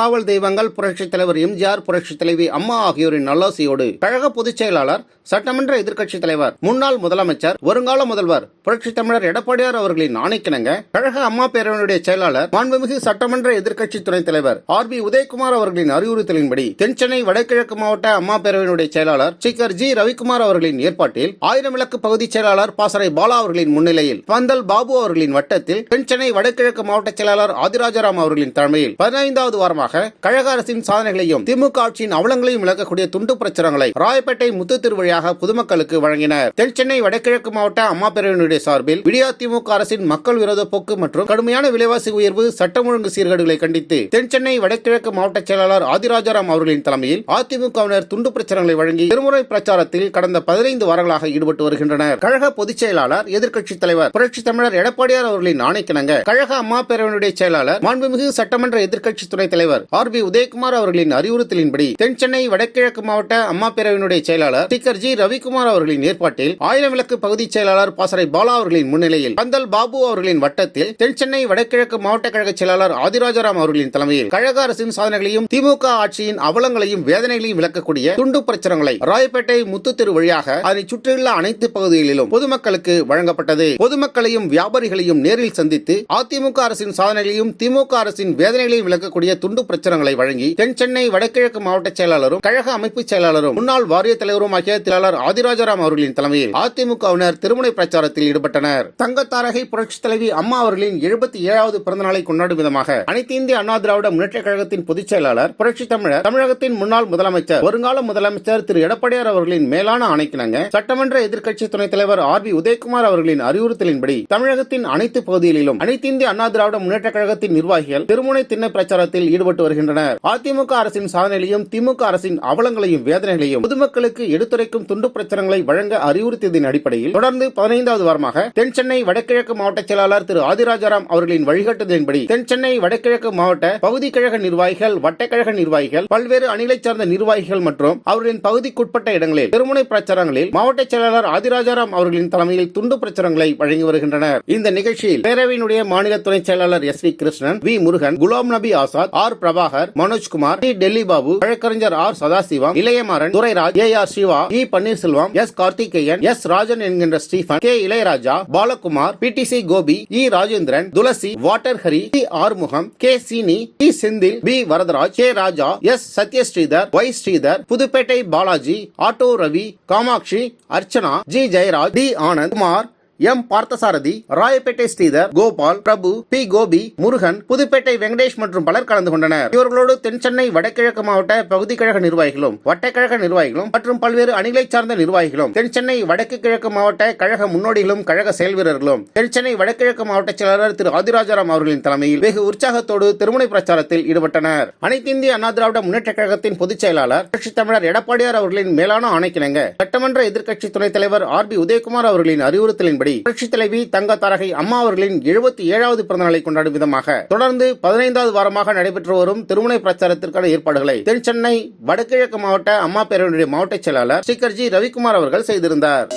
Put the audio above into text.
காவல் தெய்வங்கள் புரட்சித் தலைவர் எம்ஜிஆர் புரட்சித் தலைவி அம்மா ஆகியோரின் நல்லாசியோடு கழக பொதுச் செயலாளர் சட்டமன்ற எதிர்க்கட்சித் தலைவர் முன்னாள் முதலமைச்சர் வருங்கால முதல்வர் புரட்சித் தமிழர் எடப்பாடியார் அவர்களின் ஆணைக்கிணங்க கழக அம்மா பேரவையினுடைய செயலாளர் மாண்புமிகு சட்டமன்ற எதிர்க்கட்சி துணைத் தலைவர் ஆர் பி உதயகுமார் அவர்களின் அறிவுறுத்தலின்படி தென்சென்னை வடகிழக்கு மாவட்ட அம்மா பேரவையினுடைய செயலாளர் ஸ்பீக்கர் ஜி ரவிக்குமார் அவர்களின் ஏற்பாட்டில் ஆயிரம் விளக்கு பகுதி செயலாளர் பாசறை பாலா அவர்களின் முன்னிலையில் பந்தல் பாபு அவர்களின் வட்டத்தில் தென்சென்னை வடகிழக்கு மாவட்ட செயலாளர் ஆதிராஜராம் அவர்களின் தலைமையில் பதினைந்தாவது வாரமாக கழக அரசின் சாதனைகளையும் திமுக ஆட்சியின் அவலங்களையும் விளக்கக்கூடிய துண்டு பிரச்சுரங்களை ராயப்பேட்டை முத்து திருவழியாக பொதுமக்களுக்கு வழங்கினர். தென்சென்னை வடகிழக்கு மாவட்ட அம்மா பேரவையினுடைய சார்பில் விடியா திமுக அரசின் மக்கள் விரோத போக்கு மற்றும் கடுமையான விலைவாசி உயர்வு சட்டம் ஒழுங்கு சீர்கேடுகளை கண்டித்து தென்சென்னை வடகிழக்கு மாவட்ட செயலாளர் ஆதிராஜாராம் அவர்களின் தலைமையில் அதிமுகவினர் துண்டு பிரச்சாரங்களை வழங்கி திருமுறை பிரச்சாரத்தில் கடந்த பதினைந்து வாரங்களாக ஈடுபட்டு வருகின்றனர். கழக பொதுச் செயலாளர் எதிர்க்கட்சித் தலைவர் புரட்சி தமிழர் எடப்பாடியார் அவர்களின் ஆணைக்கிணங்க கழக அம்மா பேரவையினுடைய செயலாளர் மாண்புமிகு சட்டமன்ற எதிர்க்கட்சி துணைத் தலைவர் ஆர் பி உதயகுமார் அவர்களின் அறிவுறுத்தலின்படி தென்சென்னை வடகிழக்கு மாவட்ட அம்மா பேரவையினுடைய செயலாளர் ஸ்பீக்கர் ஜி ரவிக்குமார் அவர்களின் ஏற்பாட்டில் ஆயிரம் விளக்கு பகுதி செயலாளர் பாசறை பாலா அவர்களின் முன்னிலையில் பந்தல் பாபு அவர்களின் வட்டத்தில் தென்சென்னை வடகிழக்கு மாவட்ட கழக செயலாளர் ஆதிராஜாராம் அவர்களின் தலைமையில் கழக அரசின் சாதனைகளையும் திமுக ஆட்சியின் அவலங்களையும் வேதனைகளையும் விளக்கக்கூடிய துண்டு பிரச்சனைகளை ராயப்பேட்டை முத்து தெரு வழியாக அதனை சுற்றியுள்ள அனைத்து பகுதிகளிலும் பொதுமக்களுக்கு வழங்கப்பட்டது. பொதுமக்களையும் வியாபாரிகளையும் நேரில் சந்தித்து அதிமுக அரசின் சாதனைகளையும் திமுக அரசின் வேதனைகளையும் விளக்கக்கூடிய துண்டு பிரச்சுரங்களை வழங்கி தென் சென்னை வடகிழக்கு மாவட்ட செயலாளரும் கழக அமைப்பு செயலாளரும் முன்னாள் வாரிய தலைவரும் ஆகிய செயலாளர் அவர்களின் தலைமையில் அதிமுகவினர் திருமுனை பிரச்சாரத்தில் ஈடுபட்டனர். தங்கத்தாரகை புரட்சி தலைவி அம்மா அவர்களின் எழுபத்தி ஏழாவது பிறந்தநாளை கொண்டாடும் விதமாக அனைத்து இந்திய அண்ணா திராவிட முன்னேற்ற கழகத்தின் பொதுச் செயலாளர் புரட்சி தமிழர் தமிழகத்தின் முன்னாள் முதலமைச்சர் வருங்கால முதலமைச்சர் திரு. எடப்பாடியார் அவர்களின் மேலான ஆணைக்கிணங்க சட்டமன்ற எதிர்க்கட்சி துணைத் தலைவர் ஆர். பி. உதயகுமார் அவர்களின் அறிவுறுத்தலின்படி தமிழகத்தின் அனைத்து பகுதிகளிலும் அனைத்து இந்திய அண்ணா திராவிட முன்னேற்ற கழகத்தின் நிர்வாகிகள் திருமுனை திண்ண பிரச்சாரத்தில் ஈடுபட்டு வருகின்றனர். அதிமுக அரசின் சாதனைகளையும் திமுக அரசின் அவலங்களையும் வேதனைகளையும் பொதுமக்களுக்கு எடுத்துரைக்கும் துண்டு பிரச்சாரங்களை வழங்க அறிவுறுத்தியதன் அடிப்படையில் தொடர்ந்து பதினைந்தாவது வாரமாக தென் சென்னை வடகிழக்கு மாவட்ட செயலாளர் திரு ஆதிராஜாராம் அவர்களின் வழிகாட்டுதலின்படி தென் சென்னை வடகிழக்கு மாவட்ட பகுதி கழக நிர்வாகிகள் வட்டக்கழக நிர்வாகிகள் பல்வேறு அணிகளைச் சார்ந்த நிர்வாகிகள் மற்றும் அவர்களின் பகுதிக்குட்பட்ட இடங்களில் திருமுனை பிரச்சாரங்களில் மாவட்ட செயலாளர் ஆதிராஜாராம் அவர்களின் தலைமையில் துண்டு பிரச்சாரங்களை வழங்கி வருகின்றனர். இந்த நிகழ்ச்சியில் பேரவையினுடைய மாநில துணை செயலாளர் S V Krishnan V Murugan Ghulam Nabi Azad R Prabhakar Manojkumar T. Delhi Babu வழக்கறிஞர் R. Sadasivam Ilayamaran Durairaj A. R. Siva E. Panneerselvam S. Karthikeyan S. Rajan என்கின்ற Stephen K. Ilaiyaraja Balakumar P. T. C. Gopi E. Rajendran Thulasi water Hari T. Arumugam K. Seeni T. Senthil P. Varadaraj K. Raja S. Sathyasridhar Y. Sridhar Pudupet Balaji auto Ravi Kamatchi Archana G. Jayaraj T. Anand Kumar M. Parthasarathy Royapettah Sridhar Gopal Prabhu P. Gopi Murugan Pudupet Venkatesh மற்றும் பலர் கலந்து கொண்டனர். இவர்களோடு தென்சென்னை வடகிழக்கு மாவட்ட பகுதி கழக நிர்வாகிகளும் வட்டக்கழக நிர்வாகிகளும் மற்றும் பல்வேறு அணிகளை சார்ந்த நிர்வாகிகளும் தென்சென்னை வடக்கு கிழக்கு மாவட்ட கழக முன்னோடிகளும் கழக செயல் வீரர்களும் தென்சென்னை வடகிழக்கு மாவட்ட செயலாளர் திரு. ஆதிராஜாராம் அவர்களின் தலைமையில் வெகு உற்சாகத்தோடு திருமுனை பிரச்சாரத்தில் ஈடுபட்டனர். அனைத்து இந்திய அண்ணா திராவிட முன்னேற்ற கழகத்தின் பொதுச் செயலாளர் புரட்சித் தமிழர் எடப்பாடியார் அவர்களின் மேலான ஆணைக்கிணங்க சட்டமன்ற எதிர்க்கட்சி துணைத் தலைவர் ஆர். பி. உதயகுமார் அவர்களின் அறிவுறுத்தலின்படி புரட்சித் தலைவி தங்க தாரகை அம்மா அவர்களின் எழுபத்தி ஏழாவது பிறந்த நாளை கொண்டாடும் விதமாக தொடர்ந்து பதினைந்தாவது வாரமாக நடைபெற்று வரும் திருமுனை பிரச்சாரத்திற்கான ஏற்பாடுகளை தென் சென்னை வடகிழக்கு மாவட்ட அம்மா பேரவையினுடைய மாவட்ட செயலாளர் ஸ்ரீகர்ஜி ரவிக்குமார் அவர்கள் செய்திருந்தார்.